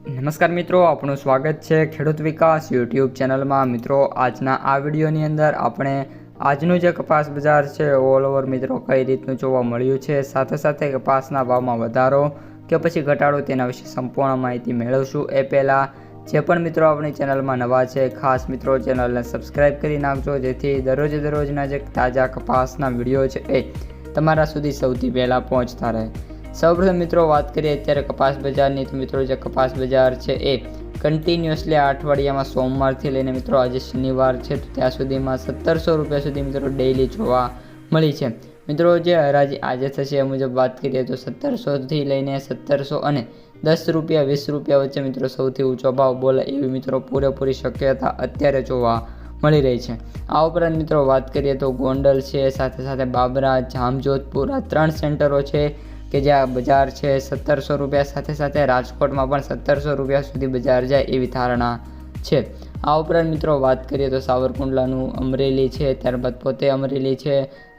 નમસ્કાર મિત્રો આપણું સ્વાગત છે ખેડૂત વિકાસ યુટ્યુબ ચેનલમાં. મિત્રો, આજના આ વિડીયોની અંદર આપણે આજનું જે કપાસ બજાર છે ઓલ ઓવર મિત્રો, કઈ રીતનું જોવા મળ્યું છે, સાથે સાથે કપાસના ભાવમાં વધારો કે પછી ઘટાડો તેના વિશે સંપૂર્ણ માહિતી મેળવશું. એ પહેલાં, જે પણ મિત્રો આપણી ચેનલમાં નવા છે, ખાસ મિત્રો, ચેનલને સબસ્ક્રાઈબ કરી નાખજો, જેથી દરરોજ દરરોજના જે તાજા કપાસના વીડિયો છે, એ તમારા સુધી સૌથી પહેલાં પહોંચતા રહે. સૌપ્રથમ મિત્રો વાત કરીએ અત્યારે કપાસ બજારની. તો મિત્રો જે કપાસ બજાર છે એ કન્ટિન્યુઅસલી આ અઠવાડિયામાં સોમવારથી લઈને મિત્રો આજે શનિવાર છે. તો ત્યાં સુધીમાં સત્તરસો રૂપિયા સુધી મિત્રો ડેઇલી જોવા મળી છે. મિત્રો જે હરાજી આજે થશે એ મુજબ વાત કરીએ તો સત્તરસોથી લઈને સત્તરસો અને દસ રૂપિયા, વીસ રૂપિયા વચ્ચે મિત્રો સૌથી ઊંચો ભાવ બોલે એવી મિત્રો પૂરેપૂરી શક્યતા અત્યારે જોવા મળી રહી છે. આ ઉપરાંત મિત્રો વાત કરીએ તો ગોંડલ છે, સાથે સાથે બાબરા, જામજોધપુર, આ ત્રણ સેન્ટરો છે. કે જ્યાં બજાર છે, સત્તરસો રૂપિયા સાથે સાથે રાજકોટમાં પણ સત્તરસો રૂપિયા સુધી બજાર જાય એવી ધારણા છે. આ ઉપરાંત મિત્રો વાત કરીએ તો સાવરકુંડલાનું અમરેલી છે, ત્યારબાદ પોતે અમરેલી છે,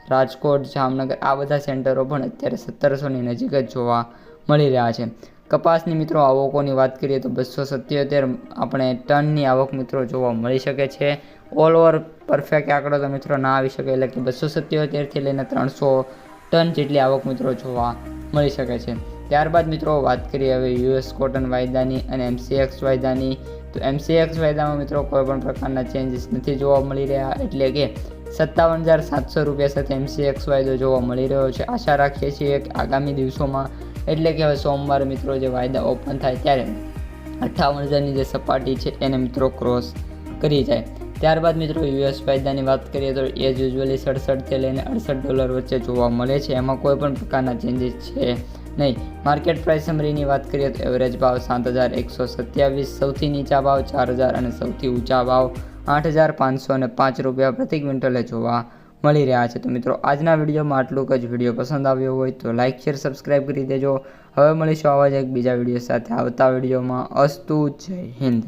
રાજકોટ, જામનગર આ બધા સેન્ટરો પણ અત્યારે સત્તરસોની નજીક જ જોવા મળી રહ્યા છે. કપાસની મિત્રો આવકોની વાત કરીએ તો બસો સત્યોતેર આપણે ટનની આવક મિત્રો જોવા મળી શકે છે. ઓલ ઓવર પરફેક્ટ આંકડો તો મિત્રો ના આવી શકે, એટલે કે બસો સત્યોતેરથી લઈને ત્રણસો ટન જેટલી આવક મિત્રો જોવા મળી શકે છે. ત્યારબાદ મિત્રો વાત કરીએ હવે યુએસ કોટન વાયદાની અને એમસીએક્સ વાયદાની. તો એમસીએક્સ વાયદામાં મિત્રો કોઈપણ પ્રકારના ચેન્જીસ નથી જોવા મળી રહ્યા, એટલે કે સત્તાવન હજાર સાતસો રૂપિયા સાથે એમસીએક્સ વાયદો જોવા મળી રહ્યો છે. આશા રાખીએ છીએ કે આગામી દિવસોમાં, એટલે કે હવે સોમવારે મિત્રો જે વાયદા ઓપન થાય ત્યારે અઠ્ઠાવન હજારની જે સપાટી છે એને મિત્રો ક્રોસ કરી જાય. ત્યારબાદ મિત્રો યુએસ ફાયદાની વાત કરીએ તો એ જ યુઝ્યુઅલી સડસઠથી લઈને અડસઠ ડોલર વચ્ચે જોવા મળે છે. એમાં કોઈ પણ પ્રકારના ચેન્જીસ છે નહીં. માર્કેટ પ્રાઇસ સમરીની વાત કરીએ તો એવરેજ ભાવ સાત હજાર એકસો સત્યાવીસ, સૌથી નીચા ભાવ ચાર હજાર અને સૌથી ઊંચા ભાવ આઠ હજાર પાંચસો અને પાંચ રૂપિયા પ્રતિ ક્વિન્ટલે જોવા મળી રહ્યા છે. તો મિત્રો, આજના વિડીયોમાં આટલું જ. વીડિયો પસંદ આવ્યો હોય તો લાઇક શેર સબસ્ક્રાઈબ કરી દેજો. હવે મળીશું આવા જ એક બીજા વીડિયો સાથે. આવતા વિડીયોમાં અસ્તુ જય હિન્દ.